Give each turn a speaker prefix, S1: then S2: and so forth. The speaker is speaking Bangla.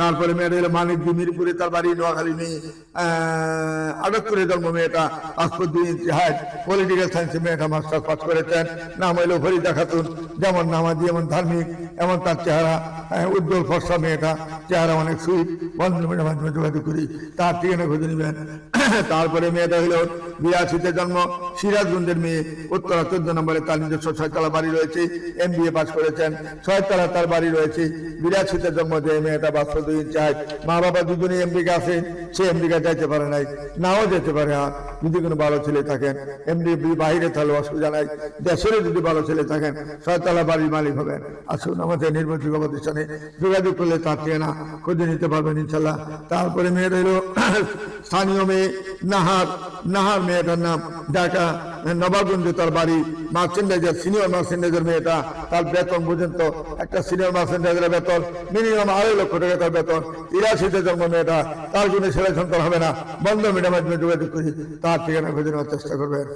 S1: তারপরে মেয়েটা মানিক মিরপুরে তার বাড়ি, নোয়াখালী মেয়ে আটকপুরে জন্ম মেয়েটা। ইঞ্চি হাইট পলিটিক্যাল সায়েন্সে মেয়েটা মাস্টার পাস করেছেন। নাম হইল ফরিদা খাতুন। যেমন নামাজি এমন ধার্মিক, এমন তার চেহারা। উজ্জ্বল ফর্সা মেয়েটা। চেহারা অনেক সুইট। বন্ধন মেয়েটার মাধ্যমে যোগাযোগ করি। তার ঠিকানা খুঁজে নেবেন। তারপরে মেয়েটা হলো বিরাশিতে জন্ম। সিরাজগঞ্জের মেয়ে, উত্তরা চোদ্দ নম্বরে তার নিজস্ব ছয়তলা বাড়ি রয়েছে এম বি এ পাস করেছেন, ছয়তলা তার বাড়ি রয়েছে, বিরাশিতে জন্ম যে মেয়েটা বাস্তব দুই চায় মা বাবা দুজনে আমেরিকা আছে, সে আমেরিকা যাইতে পারে নাই, নাও যেতে পারে আর যদি কোনো ভালো ছেলে থাকেন এমনি বাইরে তাহলে অসুবিধা নাই, দেশেরও যদি ভালো ছেলে থাকেন, ছয়তলা বাড়ির মালিক হবেন। আসুন আমাদের নির্বাচিত প্রতিষ্ঠানে যোগাযোগ করলে তার ঠিকানা খুঁজে নিতে পারবেন ইনশাল্লাহ। তারপরে মেয়ের হলো স্থানীয় মেয়ে নাহার নাহার মেয়েটার নাম ঢাকা নবাবগঞ্জে তার বাড়ি মার্চেন্ডাইজার সিনিয়র মার্চেন্ডাইজার মেয়েটা, তার বেতন পর্যন্ত একটা সিনিয়র মার্চেন্ডাইজারের বেতন মিনিমাম আড়াই লক্ষ টাকা তার বেতন, তিরাশিতে জন্ম মেয়েটা, তার জন্য ছেলে সন্তান হবে না। বন্ধ মিডিয়ামের জন্য যোগাযোগ করি, তার ঠিকানা খুঁজে নেওয়ার চেষ্টা করবেন।